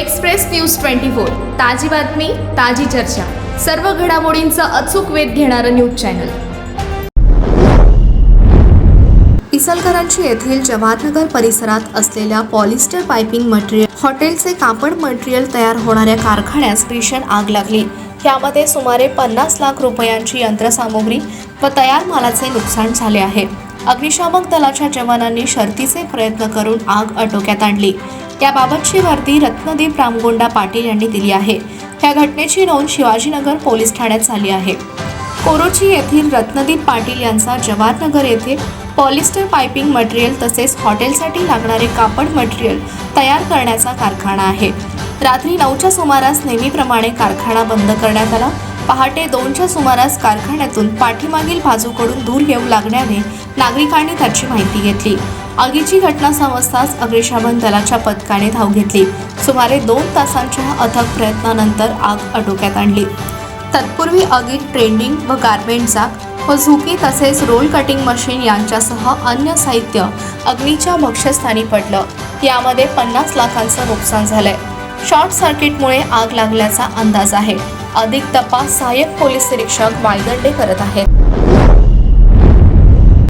Express news twenty four. ताजी बातमी ताजी चर्चा. सर्व घडामोडींचा अचूक वेध घेणारं न्यूज चॅनल. इचलकरंजी येथील जवाहरनगर परिसरात असलेल्या पॉलिस्टर पायपिंग मटेरियल हॉटेलचे कापड मटेरियल तयार होणाऱ्या कारखान्यास भीषण आग लागली. यामध्ये सुमारे पन्नास लाख रुपयांची यंत्रसामुग्री व तयार मालाचे नुकसान झाले आहे. अग्निशामक दलाच्या जवानांनी शर्तीचे प्रयत्न करून आग आटोक्यात आणली. याबाबतची माहिती रत्नदीप रामगोंडा पाटील यांनी दिली आहे. या घटनेची नोंद शिवाजीनगर पोलीस ठाण्यात झाली आहे. कोरोची येथील रत्नदीप पाटील यांचा जवाहरनगर येथे पॉलिस्टर पायपिंग मटेरियल तसेच हॉटेलसाठी लागणारे कापड मटेरियल तयार करण्याचा कारखाना आहे. रात्री नऊच्या सुमारास नेहमीप्रमाणे कारखाना बंद करण्यात आला. पहाटे दोनच्या सुमारास कारखान्यातून पाठीमागील बाजूकडून धूर येऊ लागल्याने नागरिकांनी त्याची माहिती घेतली. आगीची घटना समजताच अग्निशमन दलाच्या पथकाने धाव घेतली. सुमारे दोन तासांच्या अथक प्रयत्नानंतर आग आटोक्यात आणली. तत्पूर्वी आगीत ट्रेंडिंग व गारमेंटचा व झुकी तसेच रोल कटिंग मशीन यांच्यासह अन्य साहित्य अग्नीच्या भक्ष्यस्थानी पडलं. यामध्ये पन्नास लाखांचं नुकसान झालंय. शॉर्ट सर्किटमुळे आग लागल्याचा अंदाज आहे. अधिक तपास सहाय्यक पोलीस निरीक्षक वायदंडे करत आहेत.